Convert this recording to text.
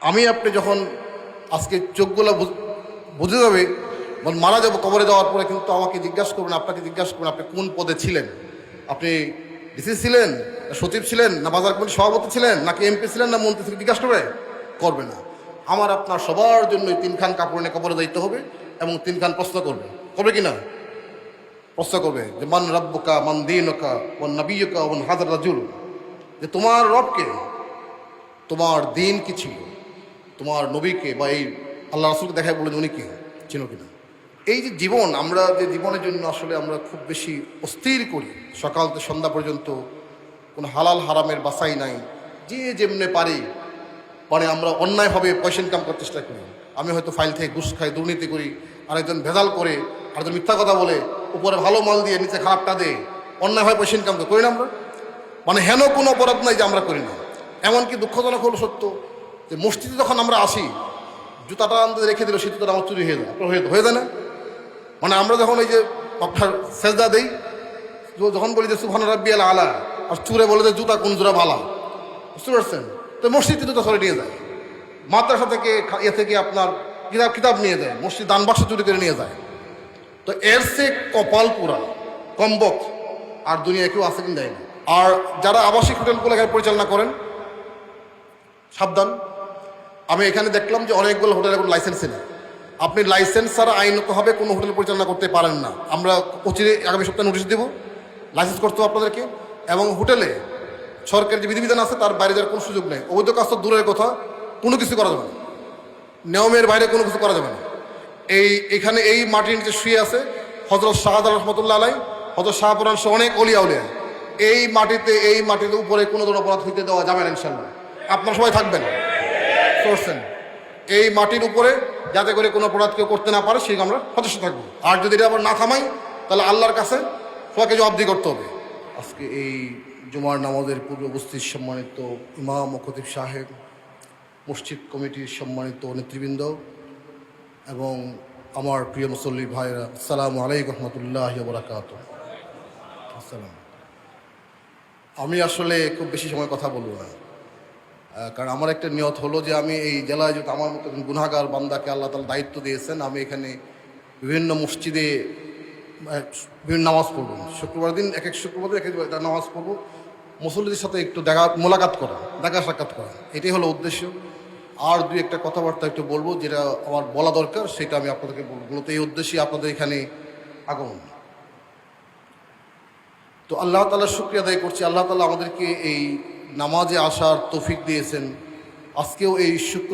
আমি আপনি যখন আজকে চোখগুলো বুঝ- যাবে মারা যাব কবরে যাওয়ার পরে কিন্তু আমাকে জিজ্ঞাসা করবেন, আপনাকে জিজ্ঞাসা করবেন, আপনি কোন পদে ছিলেন? আপনি ডিসি ছিলেন সচিব ছিলেন, না বাজার কমিটির সভাপতি ছিলেন, নাকি এমপি ছিলেন, না মন্ত্রী থেকে জিজ্ঞাসা করবে? করবে না। আমার আপনার সবার জন্য তিনখান কাপড় নিয়ে কবরে যাইতে হবে এবং তিনখান প্রশ্ন করবে। করবে কি না? প্রশ্ন করবে যে, মান রব্বকা, মান দিনকা, ওয়ান নবীকা ওয়ান হাজার রাজুল। যে, তোমার রবকে, তোমার দিন কি ছিল? তোমার নবীকে বা এই আল্লাহ রাসুলকে দেখায় বলে উনি কে? চিনো কিনা? এই যে জীবন, আমরা যে জীবনের জন্য আসলে আমরা খুব বেশি অস্থির করি। সকাল থেকে সন্ধ্যা পর্যন্ত কোনো হালাল হারামের বাসাই নাই। যে যেমনে পারি মানে আমরা অন্যায়ভাবে পয়সা ইনকাম করার চেষ্টা করি। আমি হয়তো ফাইল থেকে ঘুষ খাই, দুর্নীতি করি, আরেকজন ভেজাল করে, আরেকজন মিথ্যা কথা বলে, উপরে ভালো মাল দিয়ে নিচে খারাপটা দেয় অন্যায়ভাবে পয়সা ইনকাম করি না আমরা। মানে হেন কোনো অপরাধ নাই যে আমরা করি না। এমনকি দুঃখজনক হলো সত্য যে মসজিদে যখন আমরা আসি, জুতাটা আমাদের রেখে দিল জুতাটা আমার চুরি হয়ে যায়। হয়ে যায় না? মানে আমরা যখন এই যে আপনার সেজদা দেই যখন বলি যে সুফান রাব্বিয়াল আলা আলা, আর চুরে বলে যে জুতা কোন জোড়া ভালা বুঝতে পারছেন? তো মসজিদ জুতা সরে নিয়ে যায়। মাদ্রাসা থেকে ইয়ে থেকে আপনার কিতাব কিতাব নিয়ে যায়, মসজিদ দান বাক্স চুরি করে নিয়ে যায়। তো এর সে কপাল পুরা, কম্বক, আর দুনিয়া কেউ আছে কিনা দেয় না। আর যারা আবাসিক হোটেলগুলো এখানে পরিচালনা করেন, সাবধান। আমি এখানে দেখলাম যে অনেকগুলো হোটেলে কোনো লাইসেন্স নেই আপনি লাইসেন্স ছাড়া আইনতভাবে কোনো হোটেল পরিচালনা করতে পারেন না। আমরা অচিরে আগামী সপ্তাহে নোটিশ দেবো লাইসেন্স করতে হবে আপনাদেরকে। এবং হোটেলে সরকারের যে বিধিবিধান আছে, তার বাইরে যাওয়ার কোনো সুযোগ নেই। অবৈধ কাজ তো দূরের কথা, কোনো কিছু করা যাবে না। নিয়মের বাইরে কোনো কিছু করা যাবে না। এই, এখানে এই মাটির নিচে শুয়ে আছে হজরত শাহজাল রহমতুল্লাহ আলাই হজরত শাহপুরান সহ অনেক অলিয়া উলিয়া এই মাটিতে এই মাটিতে উপরে কোনো ধরনের অপরাধ হইতে দেওয়া যাবে না ইনশাল্লাহ আপনারা সবাই থাকবেন। করছেন। এই মাটির উপরে যাতে করে কোনো অপরাধ কেউ করতে না পারে, সেই আমরা সদস্য থাকব। আর যদি এটা আবার না থামাই, তাহলে আল্লাহর কাছে সবাইকে জবাবদি করতে হবে। আজকে এই জুমার নামাজের পূর্ব উপস্থিত সম্মানিত ইমাম খতিব সাহেব, মসজিদ কমিটির সম্মানিত নেতৃবৃন্দ এবং আমার প্রিয় মুসল্লি ভাইরা আসসালামু আলাইকুম রহমতুল্লাহ বরাকাত। আমি আসলে খুব বেশি সময় কথা বলব না। কারণ আমার একটা নিয়ত হলো যে আমি এই জেলায় যদি আমার মতো গুনাগার বান্দাকে আল্লাহ তালা দায়িত্ব দিয়েছেন, আমি এখানে বিভিন্ন মসজিদে বিভিন্ন নামাজ পড়ব। শুক্রবার দিন, এক এক শুক্রবার দিন এক এক একটা নামাজ পড়ব। মুসল্লিদের সাথে একটু দেখা, মোলাকাত করা, দেখা সাক্ষাৎ করা, এটাই হলো উদ্দেশ্য। আর দুই একটা কথাবার্তা একটু বলব, যেটা আমার বলা দরকার, সেটা আমি আপনাদেরকে বলব। মূলত এই উদ্দেশ্যে আপনাদের এখানে আগমন। তো আল্লাহ তালার শুক্রিয়া আদায় করছি। আল্লাহ তালা আমাদেরকে এই নামাজে আসার তৌফিক দিয়েছেন। আজকেও এই শুক্র